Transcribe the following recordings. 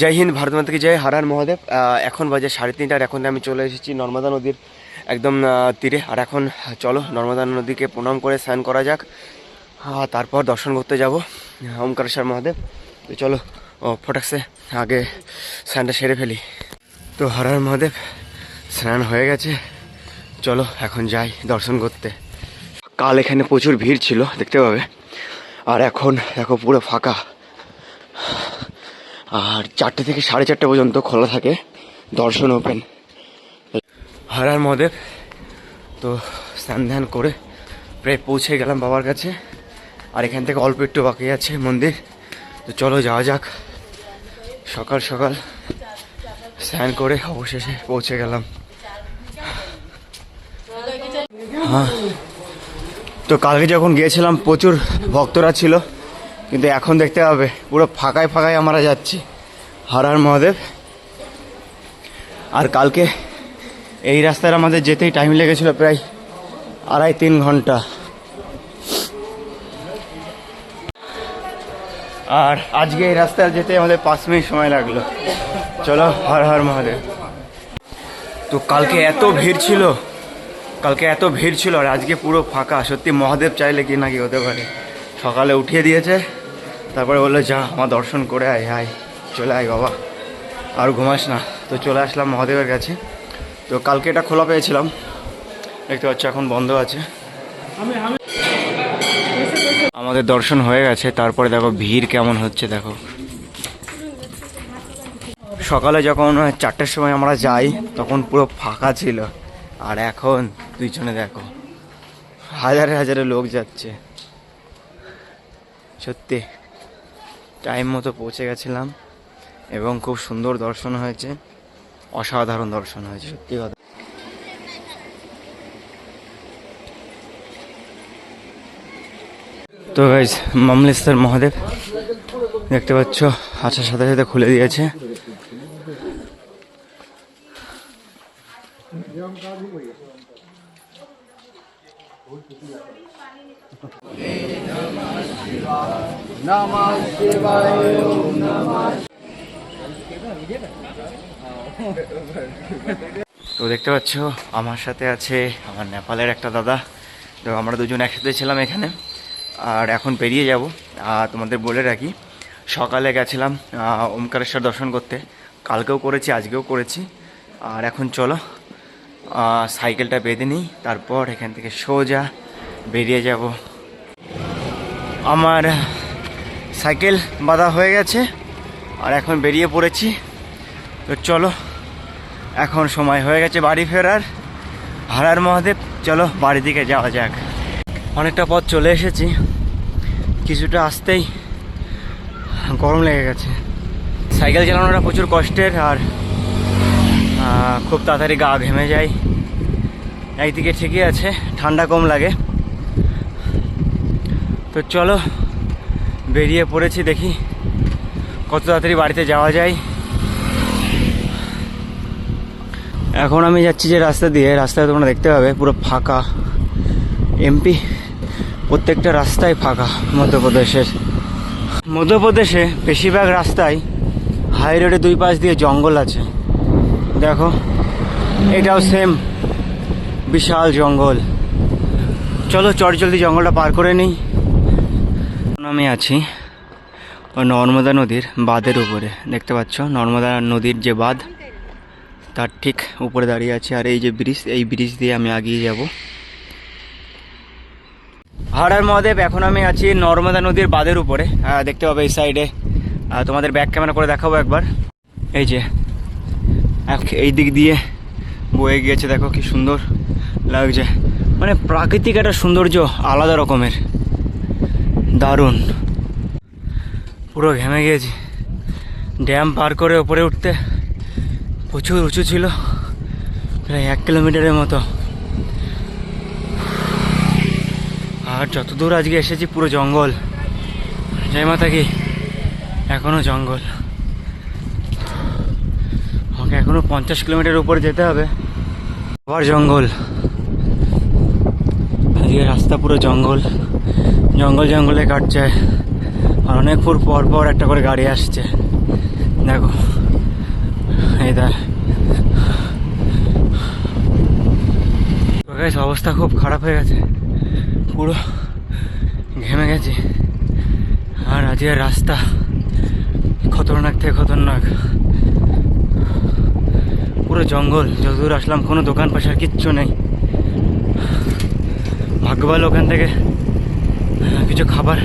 জয় হিন্দ ভারত মাতাকে জয় হারার মহাদেব। এখন বাজে সাড়ে তিনটা আর এখন আমি চলে এসেছি নর্মদা নদীর একদম তীরে। আর এখন চলো নর্মদা নদীকে প্রণাম করে স্নান করা যাক। তারপর দর্শন করতে যাব ওমকারেশ্বর মহাদেব। তো চলো ও, ফটাকসে আগে স্নানটা সেরে ফেলি। তো হারার মহাদেব স্নান হয়ে গেছে। চলো এখন যাই দর্শন করতে। কাল এখানে প্রচুর ভিড় ছিল দেখতে পাবে। আর এখন দেখো পুরো ফাঁকা। আর চারটে থেকে সাড়ে চারটে পর্যন্ত খোলা থাকে। দর্শন ওপেন হারার মহাদেব তো স্নান ধ্যান করে প্রায় পৌঁছে গেলাম বাবার কাছে। আর এখান থেকে অল্প একটু বাকি আছে মন্দির। তো চলো যাওয়া যাক। সকাল সকাল স্নান করে অবশেষে পৌঁছে গেলাম। হ্যাঁ। তো কালকে যখন গিয়েছিলাম, প্রচুর ভক্তরা ছিল। কিন্তু এখন দেখতে হবে, পুরো ফাঁকায় ফাঁকায় আমরা যাচ্ছি। হারার মহাদেব। আর কালকে এই রাস্তায় আমাদের যেতেই টাইম লেগেছিল প্রায় আড়াই তিন ঘণ্টা। আর আজকে এই রাস্তায় যেতে আমাদের পাঁচ মিনিট সময় লাগল। চলো, হর হর মহাদেব। তো কালকে এত ভিড় ছিল, কালকে এত ভিড় ছিল আর আজকে পুরো ফাঁকা। সত্যি মহাদেব চাইলে কি নাকি হতে পারে। সকালে উঠিয়ে দিয়েছে। তারপরে বলল, যা, আমার দর্শন করে আয় আয়, চলে আয় বাবা। আর ঘুমাস না। তো চলে আসলাম মহাদেবের কাছে। তো কালকে এটা খোলা পেয়েছিলাম। দেখতে পাচ্ছ, এখন বন্ধ আছে। আমাদের দর্শন হয়ে গেছে। তারপরে দেখো, ভিড় কেমন হচ্ছে, দেখো। সকালে যখন চারটের সময় আমরা যাই, তখন পুরো ফাঁকা ছিল। আর এখন দুইজনে দেখো, হাজারে হাজারে লোক যাচ্ছে। সত্যি। টাইম মতো পৌঁছে গেছিলাম এবং খুব সুন্দর দর্শন হয়েছে। অসাধারণ দর্শন হয়েছে, সত্যি কথা। তো গাইজ মামলেশ্বর মহাদেব, দেখতে পাচ্ছ আসার সাথে সাথে খুলে দিয়েছে। তো দেখতে পাচ্ছ, আমার সাথে আছে আমার নেপালের একটা দাদা। তো আমরা দুজন একসাথে ছিলাম এখানে, আর এখন বেরিয়ে যাব। আর তোমাদের বলে রাখি, সকালে গেছিলাম ওমকারেশ্বর দর্শন করতে। কালকেও করেছি, আজকেও করেছি। আর এখন চলো সাইকেলটা বেঁধে নিই, তারপর এখান থেকে সোজা বেরিয়ে যাব। আমার সাইকেল বাঁধা হয়ে গেছে, আর এখন বেরিয়ে পড়েছি। তো চলো, এখন সময় হয়ে গেছে বাড়ি ফেরার। হারার মহাদেব, চলো বাড়ির দিকে যাওয়া যাক। অনেকটা পথ চলে এসেছি, কিছুটা আসতেই গরম লেগে গেছে। সাইকেল চালানোটা প্রচুর কষ্টের, আর খুব তাড়াতাড়ি গা ঘেমে যায় একদিকে ঠিকই আছে, ঠান্ডা কম লাগে। তো চলো বেরিয়ে পড়েছি দেখি। কত তাড়াতাড়ি বাড়িতে যাওয়া যায়। এখন আমি যাচ্ছি যে রাস্তা দিয়ে। রাস্তায় তোমরা দেখতে পাবে, পুরো ফাঁকা। এমপি প্রত্যেকটা রাস্তায় ফাঁকা মধ্যপ্রদেশের। মধ্যপ্রদেশে বেশিরভাগ রাস্তায় হাই রোডে দুই পাশ দিয়ে জঙ্গল আছে। দেখো, এটাও সেম বিশাল জঙ্গল। চলো চট জলদি জঙ্গলটা পার করে নিই। আমি আছি নর্মদা নদীর বাঁধের উপরে। দেখতে পাচ্ছ, নর্মদা নদীর যে বাঁধ, তার ঠিক উপরে দাঁড়িয়ে আছে। আর এই যে ব্রিজ, এই ব্রিজ দিয়ে আমি আগিয়ে যাব। হাড়ার মহাদেব, এখন আমি আছি নর্মদা নদীর বাঁধের উপরে। দেখতে পাবে এই সাইডে। তোমাদের ব্যাক ক্যামেরা করে দেখাবো একবার। এই যে এই দিক দিয়ে বয়ে গিয়েছে, দেখো কি সুন্দর লাগছে। মানে প্রাকৃতিক একটা সৌন্দর্য আলাদা রকমের। দারুণ। পুরো ঘেমে গিয়েছি। ড্যাম পার করে ওপরে উঠতে প্রচুর উঁচু ছিল, প্রায় এক কিলোমিটারের মতো। আর যত দূর আজকে এসেছি, পুরো জঙ্গল। জয় মাতা কি, এখনও জঙ্গল। আমাকে এখনও পঞ্চাশ কিলোমিটার উপরে যেতে হবে। আবার জঙ্গল। আজকে রাস্তা পুরো জঙ্গল। জঙ্গল জঙ্গলে কাটছে। আর অনেক ফুর পর পর একটা করে গাড়ি আসছে। দেখো, এই দেখ। অবস্থা খুব খারাপ হয়ে গেছে। পুরো ঘেমে গেছে। আর আজ রাস্তা খতরনাক থেকে খতরনাক। পুরো জঙ্গল, যতদূর আসলাম, কোনো দোকান পাশার কিচ্ছু নেই। ভাগ্যবাল ওখান থেকে কিছু খাবার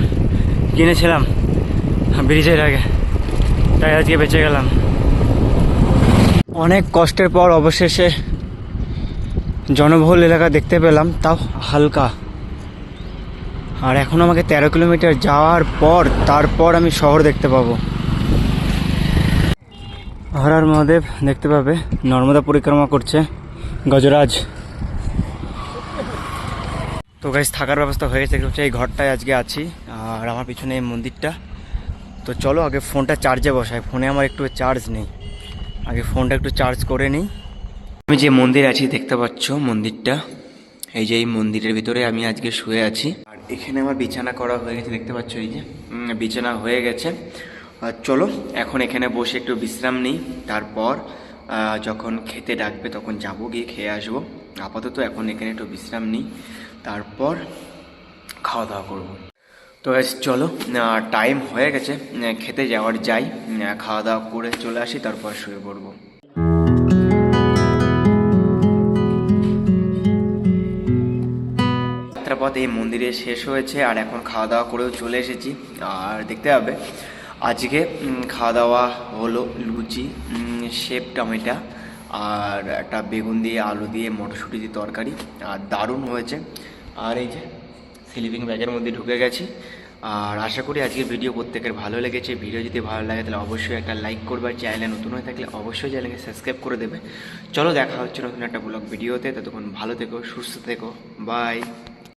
কিনেছিলাম, ব্রিজের আগে। তাই আজকে বেঁচে গেলাম। অনেক কষ্টের পর অবশেষে জনবহুল এলাকা দেখতে পেলাম, তাও হালকা। আর এখন আমাকে তেরো কিলোমিটার যাওয়ার পর, তারপর আমি শহর দেখতে পাবো। হরার মহাদেব দেখতে পাবে, নর্মদা পরিক্রমা করছে গজরাজ। তো গাইজ থাকার ব্যবস্থা হয়ে গেছে। এই ঘরটায় আজকে আছি, আর আমার পিছনে এই মন্দিরটা। তো চলো, আগে ফোনটা চার্জে বসাই। ফোনে আমার একটু চার্জ নেই। আগে ফোনটা একটু চার্জ করে নিই। আমি যে মন্দির আছি, দেখতে পাচ্ছ মন্দিরটা। এই যে এই মন্দিরের ভিতরে আমি আজকে শুয়ে আছি। আর এখানে আমার বিছানা করা হয়ে গেছে, দেখতে পাচ্ছ এই যে। বিছানা হয়ে গেছে। আর চলো, এখন এখানে বসে একটু বিশ্রাম নিই। তারপর যখন খেতে ডাকবে, তখন যাব গিয়ে, খেয়ে আসব। আপাতত এখন এখানে একটু বিশ্রাম নিই। তারপর খাওয়া দাওয়া করব। তো চলো টাইম হয়ে গেছে খেতে যাওয়ার যাই খাওয়া দাওয়া করে চলে আসি, তারপর শুয়ে পড়ব। যাত্রাপথ এই মন্দিরে শেষ হয়েছে, আর এখন খাওয়া দাওয়া করেও চলে এসেছি। আর দেখতে হবে আজকে খাওয়া দাওয়া হলো লুচি শেপ টমেটা, আর একটা বেগুন দিয়ে, আলু দিয়ে, মটরশুঁটি দিয়ে তরকারি, আর দারুণ হয়েছে। আর এই যে স্লিপিং ব্যাগের মধ্যে ঢুকে গেছি। আর আশা করি আজকের ভিডিও প্রত্যেকের ভালো লেগেছে। ভিডিও যদি ভালো লাগে, তাহলে অবশ্যই একটা লাইক করবে। চ্যানেলে নতুন হয়ে থাকলে অবশ্যই চ্যানেলকে সাবস্ক্রাইব করে দেবে। চলো দেখা হচ্ছে নতুন একটা ব্লগ ভিডিওতে ততক্ষণ ভালো থেকো, সুস্থ থেকো। বাই